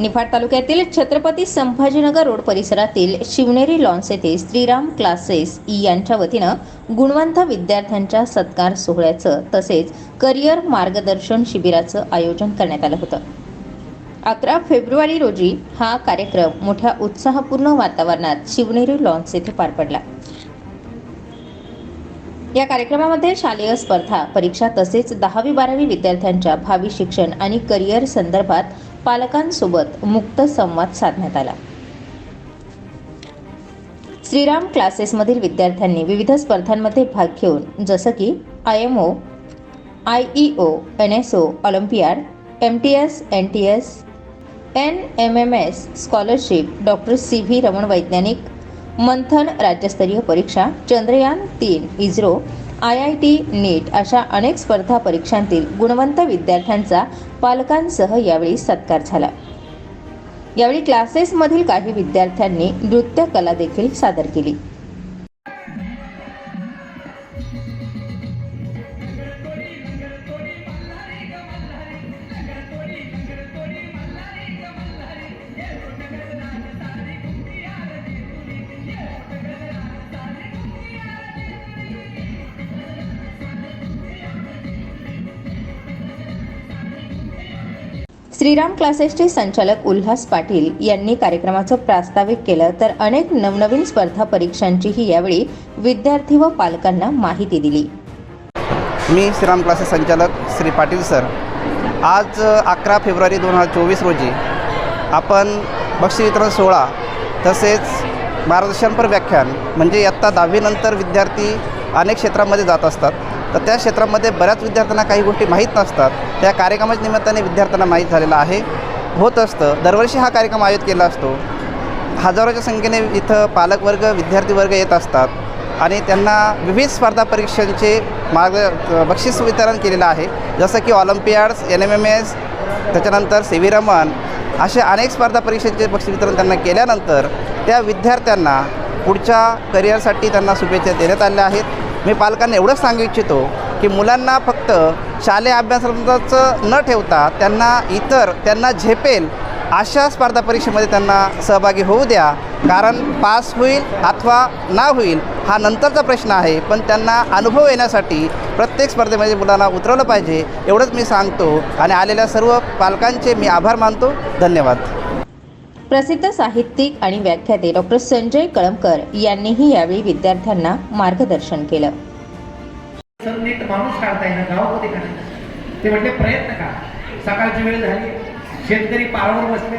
निफाड तालुक्यातील छत्रपती संभाजीनगर रोड परिसरातील शिवनेरी लॉन्स येथे श्रीराम क्लासेस यांच्या वतीनं गुणवंत विद्यार्थ्यांच्या सत्कार सोहळ्याचं तसेच करिअर मार्गदर्शन शिबिराचं आयोजन करण्यात आलं होतं. अकरा फेब्रुवारी रोजी हा कार्यक्रम मोठ्या उत्साहपूर्ण वातावरणात शिवनेरी लॉन्स येथे पार पडला. या कार्यक्रमामध्ये शालेय स्पर्धा परीक्षा तसेच दहावी बारावी विद्यार्थ्यांच्या भावी शिक्षण आणि करिअर संदर्भात पालकांसोबत मुक्त संवाद साधण्यात आला. श्रीराम क्लासेसमधील विद्यार्थ्यांनी विविध स्पर्धांमध्ये भाग घेऊन जसं की I M O I E O N S O olympiad M T S N T S N M M S scholarship doctor C V Raman वैज्ञानिक मंथन राज्यस्तरीय परीक्षा चंद्रयान तीन ISRO I I T NEET अशा अनेक स्पर्धा परीक्षांतील गुणवंत विद्यार्थ्यांचा पालकांसह यावेळी सत्कार झाला. यावेळी क्लासेसमधील काही विद्यार्थ्यांनी नृत्य कला देखील सादर केली. श्रीराम क्लासेसचे संचालक उल्हास पाटील यांनी कार्यक्रमाचं प्रास्ताविक केलं तर अनेक नवनवीन स्पर्धा परीक्षांचीही यावेळी विद्यार्थी व पालकांना माहिती दिली. मी श्रीराम क्लासेस संचालक श्री पाटील सर. आज अकरा फेब्रुवारी दोन हजार चोवीस रोजी आपण बक्षीस वितरण सोहळा तसेच मार्गदर्शनपर व्याख्यान म्हणजे इयत्ता दहावीनंतर विद्यार्थी अनेक क्षेत्रामध्ये जात असतात. तर त्या क्षेत्रामध्ये बऱ्याच विद्यार्थ्यांना काही गोष्टी माहीत नसतात. त्या कार्यक्रमाच्या निमित्ताने विद्यार्थ्यांना माहीत झालेलं आहे. होत असतं. दरवर्षी हा कार्यक्रम आयोजित केला असतो. हजारोच्या संख्येने इथं पालकवर्ग विद्यार्थी वर्ग येत असतात आणि त्यांना विविध स्पर्धा परीक्षांचे मार्ग बक्षीस वितरण केलेलं आहे. जसं की olympiads N M M S त्याच्यानंतर सी व्ही रमन अशा अनेक स्पर्धा परीक्षांचे बक्षीस वितरण त्यांना केल्यानंतर त्या विद्यार्थ्यांना पुढच्या करिअरसाठी त्यांना शुभेच्छा देण्यात आल्या आहेत. मी पालकांना एवढंच सांगू इच्छितो की मुलांना फक्त शालेय अभ्यासाचं न ठेवता त्यांना इतर त्यांना झेपेल अशा स्पर्धा परीक्षेमध्ये त्यांना सहभागी होऊ द्या. कारण पास होईल अथवा ना होईल हा नंतरचा प्रश्न आहे. पण त्यांना अनुभव येण्यासाठी प्रत्येक स्पर्धेमध्ये मुलांना उतरवलं पाहिजे एवढंच मी सांगतो. आणि आलेल्या सर्व पालकांचे मी आभार मानतो. धन्यवाद. प्रसिद्ध साहित्यिक आणि व्याख्याते डॉक्टर संजय कळमकर यांनीही यावेळी विद्यार्थ्यांना मार्गदर्शन केलं. सर नीट माणूस काढता येणार गावामध्ये ते म्हणजे प्रयत्न करा. सकाळची वेळ झाली. शेतकरी पारावर बसले.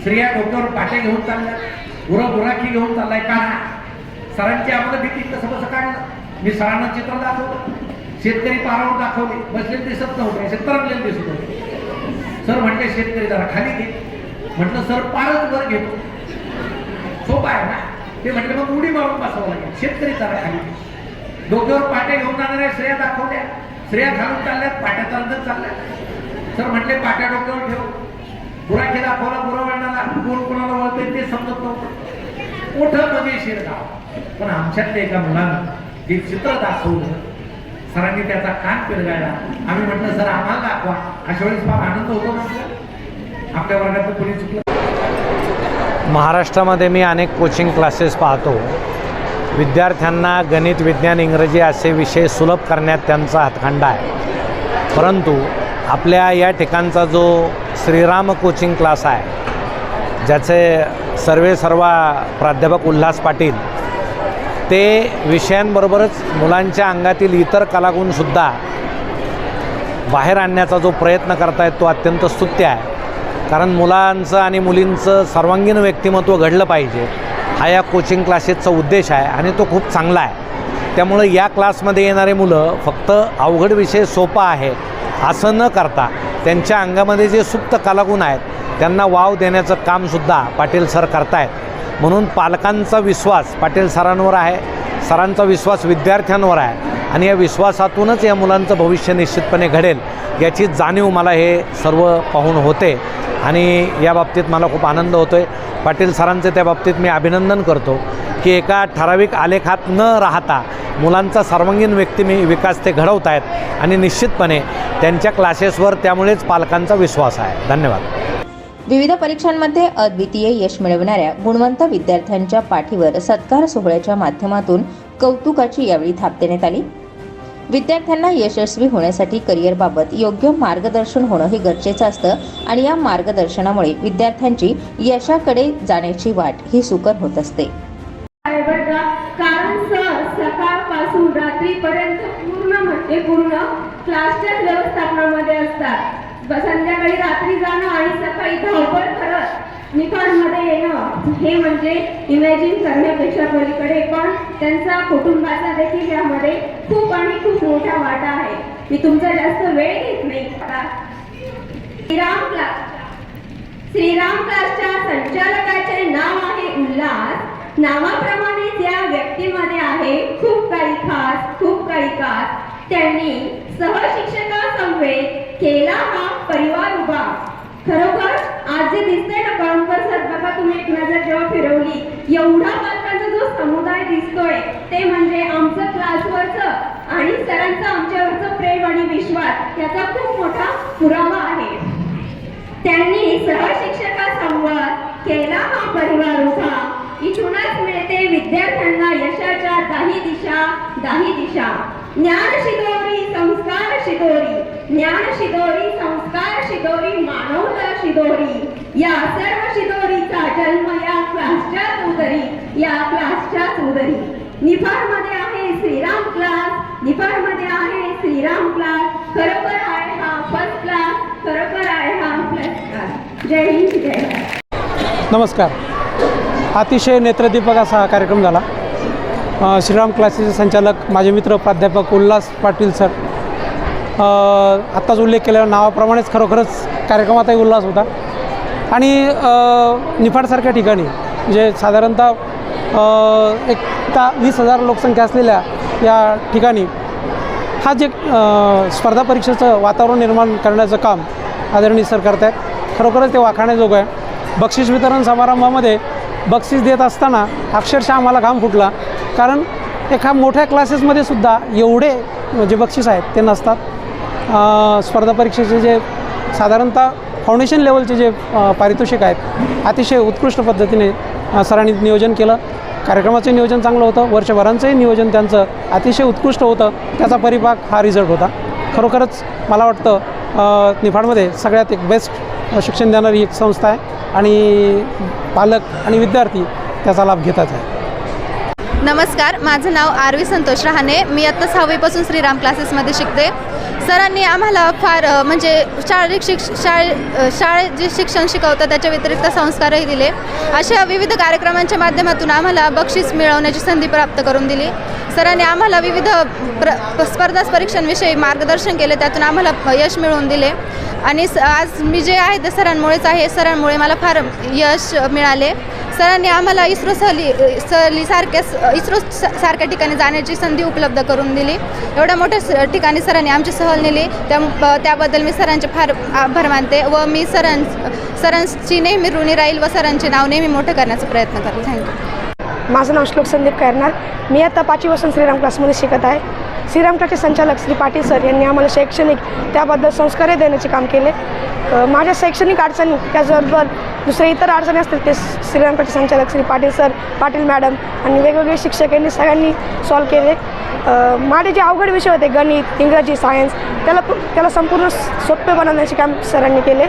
स्त्रिया डोक्यावर पाटे घेऊन चालल्या गुरं गुराखी घेऊन चाललाय. काढा सरांची आम्हाला भीती कसं कसं काढलं मी सरांना चित्र दाखवलं. शेतकरी पारावर दाखवले. बसले दिसत नव्हते. शेतकऱ्यांना दिसत होते. सर म्हटले शेतकरी जरा खाली घे. म्हटलं सर पारच वर घेतो. सोपा आहे ना? ते म्हटलं मग उडी मारून बसावं लागेल. शेतकरी जरा खाली. डोक्यावर पाट्या घेऊन जाणाऱ्या श्रेया दाखवल्या श्रेया घालून चालल्यात पाट्या चालतच चालल्या सर म्हटले पाट्या डोक्यावर ठेव. गुराखी दाखवला बुरा वळणाला कोण कोणाला वळते ते समजत नव्हतं. मोठं मजेशीर गाव पण आमच्यातल्या एका मुलानं ते चित्र दाखवलं सरांनी त्याचा कान पिरगायला. आम्ही म्हटलं सर आम्हाला दाखवा. अशा वेळेस फार आनंद होतो म्हटलं आपल्या वर्गातलं कोणी चुकलं? महाराष्ट्रामध्ये मी अनेक कोचिंग क्लासेस पाहतो. विद्यार्थ्यांना गणित विज्ञान इंग्रजी असे विषय सुलभ करण्यात त्यांचा हातखंडा आहे. परंतु आपल्या या ठिकाणचा जो श्रीराम कोचिंग क्लास आहे ज्याचे सर्वे सर्व प्राध्यापक उल्हास पाटील ते विषयांबरोबरच मुलांच्या अंगातील इतर कलागुणसुद्धा बाहेर आणण्याचा जो प्रयत्न करतायत तो अत्यंत स्तुत्य आहे. कारण मुलांचं आणि मुलींचं सर्वांगीण व्यक्तिमत्व घडलं पाहिजे. हा या कोचिंग क्लासेसचा उद्देश आहे आणि तो खूप चांगला आहे. त्यामुळं या क्लासमध्ये येणारे मुलं फक्त अवघड विषय सोपा आहे असं न करता त्यांच्या अंगामध्ये जे सुप्त कलागुण आहेत त्यांना वाव देण्याचं कामसुद्धा पाटील सर करतायत. म्हणून पालकांचा विश्वास पाटील सरांवर आहे सरांचा विश्वास विद्यार्थ्यांवर आहे आणि या विश्वासातूनच या मुलांचं भविष्य निश्चितपणे घडेल याची जाणीव मला हे सर्व पाहून होते. आणि या बाबतीत मला खूप आनंद होतो आहे पाटील सरांचे त्या बाबतीत मी अभिनंदन करतो की एका ठराविक आलेखात न राहता मुलांचा सर्वांगीण व्यक्ती मी विकास ते घडवत आहेत आणि निश्चितपणे त्यांच्या क्लासेसवर त्यामुळेच पालकांचा विश्वास आहे. धन्यवाद. विविध परीक्षांमध्ये अद्वितीय यश मिळवणाऱ्या गुणवंत विद्यार्थ्यांच्या पाठीवर सत्कार सोहळ्याच्या माध्यमातून कौतुकाची यावेळी थाप देण्यात आली. विद्यार्थ्यांना यशस्वी होण्यासाठी करिअरबाबत योग्य मार्गदर्शन होणं हे गरजेचं असतं आणि या मार्गदर्शनामुळे विद्यार्थ्यांची यशाकडे जाण्याची वाट ही सुकर होत असते. कारण सर सकाळपासून रात्रीपर्यंत पूर्ण म्हणजे पूर्ण क्लासच्या व्यवस्थापनामध्ये असतात. संध्याकाळी रात्री जाणं आणि सकाळी धावपळ करत निकालमध्ये येणं हे म्हणजे इमॅजिन करण्यापेक्षा पलीकडे पण त्यांचा कुटुंबाचा देखील यामध्ये खूप आणि खूप मोठा वाटा आहे. मी तुमचा जास्त वेळ घेत नाही. श्रीराम क्लास श्रीराम क्लासच्या संचालकाचे नाव आहे उल्हास. नावाप्रमाणेच या व्यक्तीमध्ये आहे खूप काही खास खूप काही खास. त्यांनी सहशिक्षका समवेत केला हा परिवार उभा. खरोखर आज जे दिसतंय ना कळंकर सर तुम्ही एक नजर जेव्हा फिरवली एवढा पालकांचा जो समुदाय दिसतोय ते म्हणजे आमचं क्लासवरचं आणि सरांचं आमच्यावरचं प्रेम आणि विश्वास याचा खूप मोठा पुरावा आहे. त्यांनी सहशिक्षका संवाद केला हा परिवार उभा. इथूनच मिळते विद्यार्थ्यांना यशाच्या दाही दिशा दाही दिशा. ज्ञान शिकवरी संस्कार शिकवरी ज्ञान शिदोरी संस्कार शिदोरी मानवता शिदोरी. या सर्व शिदोरीचा जन्म या क्लासच्या उदरी या क्लासच्या उदरी निफाडमध्ये आहे श्रीराम क्लास निफाडमध्ये आहे श्रीराम क्लास खरोखर आहे हा फर्स्ट क्लास खरोखर आहे हा फर्स्ट क्लास जय हिंद जय नमस्कार. अतिशय नेत्रदीपक असा हा कार्यक्रम झाला. श्रीराम क्लासेसचे संचालक माझे मित्र प्राध्यापक उल्हास पाटील सर. आत्ताच उल्लेख केलेल्या नावाप्रमाणेच खरोखरच कार्यक्रमातही उल्हास होता. आणि निफाडसारख्या ठिकाणी जे साधारणतः एक ता वीस हजार लोकसंख्या असलेल्या या ठिकाणी हा जे स्पर्धा परीक्षेचं वातावरण निर्माण करण्याचं काम आदरणीय सर करत आहेत खरोखरच ते वाखाण्याजोगं आहे. बक्षीस वितरण समारंभामध्ये बक्षीस देत असताना अक्षरशः आम्हाला घाम फुटला. कारण एका मोठ्या क्लासेसमध्ये सुद्धा एवढे जे बक्षीस आहेत ते नसतात. स्पर्धा परीक्षेचे जे साधारणतः फाउंडेशन लेवलचे जे पारितोषिक आहेत अतिशय उत्कृष्ट पद्धतीने सरांनी नियोजन केलं. कार्यक्रमाचं नियोजन चांगलं होतं वर्षभरांचंही नियोजन त्यांचं अतिशय उत्कृष्ट होतं त्याचा परिपाक हा रिझल्ट होता. खरोखरच मला वाटतं निफाडमध्ये सगळ्यात एक बेस्ट शिक्षण देणारी एक संस्था आहे आणि पालक आणि विद्यार्थी त्याचा लाभ घेतात आहे. नमस्कार माझं नाव आरवी संतोष रहाणे. मी आत्ता सहावीपासून श्रीराम क्लासेसमध्ये शिकते. सरांनी आम्हाला फार म्हणजे शारीरिक शिक्ष शाळे शाळेत जे शिक्षण शिकवतं त्याच्या व्यतिरिक्त संस्कारही दिले. अशा विविध कार्यक्रमांच्या माध्यमातून आम्हाला बक्षीस मिळवण्याची संधी प्राप्त करून दिली. सरांनी आम्हाला विविध प्र स्पर्धा परीक्षांविषयी मार्गदर्शन केले त्यातून आम्हाला यश मिळवून दिले. आणि स आज मी जे आहे ते सरांमुळेच आहे सरांमुळे मला फार यश मिळाले. सरांनी आम्हाला इस्रो सहली सहलीसारख्या इस्रो स- सारख्या ठिकाणी जाण्याची संधी उपलब्ध करून दिली. एवढ्या मोठ्या स- ठिकाणी सरांनी आमची सहल नेली. त्या त्याबद्दल मी सरांचे फार आभार मानते व मी सरां सरांची नेहमी ऋणी राहील व सरांचे नाव नेहमी मोठं करण्याचा प्रयत्न करेल थँक्यू. माझं नाव श्लोक संदीप करणार. मी आता पाचवीपासून श्रीराम क्लासमध्ये शिकत आहे. श्रीराम संचालक श्री पाटील सर यांनी आम्हाला शैक्षणिक त्याबद्दल संस्कारही देण्याचे काम केले. माझ्या शैक्षणिक अडचणी त्याचबरोबर दुसऱ्या इतर अडचणी असतील ते श्रीराम संचालक श्री पाटील सर पाटील मॅडम आणि वेगवेगळे शिक्षक यांनी सगळ्यांनी सॉल्व केले. माझे जे अवघड विषय होते गणित इंग्रजी सायन्स त्याला त्याला संपूर्ण सोपे बनवण्याचे काम सरांनी केले.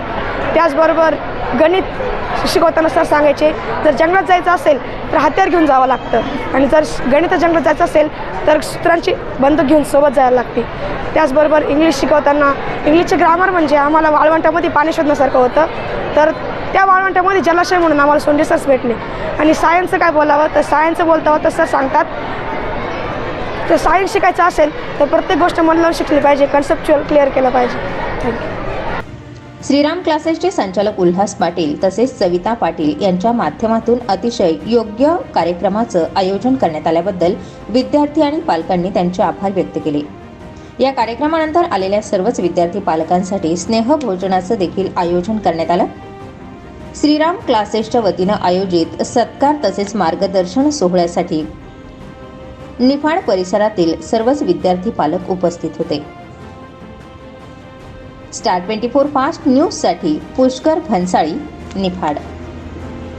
त्याचबरोबर गणित शिकवताना सर सांगायचे जर जंगलात जायचं असेल तर हत्यार घेऊन जावं लागतं. आणि जर गणित जंगलात जायचं असेल तर सूत्रांची बंदूक घेऊन सोबत जायला लागते. त्याचबरोबर इंग्लिश शिकवताना इंग्लिशचे ग्रामर म्हणजे आम्हाला वाळवंटामध्ये पाणी शोधण्यासारखं होतं. तर त्या वाळवंटामध्ये जलाशय म्हणून आम्हाला सोंडे सरच भेटले. आणि सायन्सचं काय बोलावं? तर सायन्सचं बोलतावं तर सर सांगतात तर सायन्स शिकायचं असेल तर प्रत्येक गोष्ट मन लावून शिकली पाहिजे कन्सेप्च्युअल क्लिअर केलं पाहिजे. थँक्यू श्रीराम क्लासेसचे संचालक उल्हास पाटील तसेच सविता पाटील यांच्या माध्यमातून अतिशय योग्य कार्यक्रमाचं आयोजन करण्यात आल्याबद्दल विद्यार्थी आणि पालकांनी त्यांचे आभार व्यक्त केले. या कार्यक्रमानंतर आलेल्या सर्वच विद्यार्थी पालकांसाठी स्नेहभोजनाचं देखील आयोजन करण्यात आलं. श्रीराम क्लासेसच्या वतीनं आयोजित सत्कार तसेच मार्गदर्शन सोहळ्यासाठी निफाड परिसरातील सर्वच विद्यार्थी पालक उपस्थित होते. स्टार ट्वेंटी फोर फास्ट न्यूजसाठी पुष्कर भन्साळी निफाड.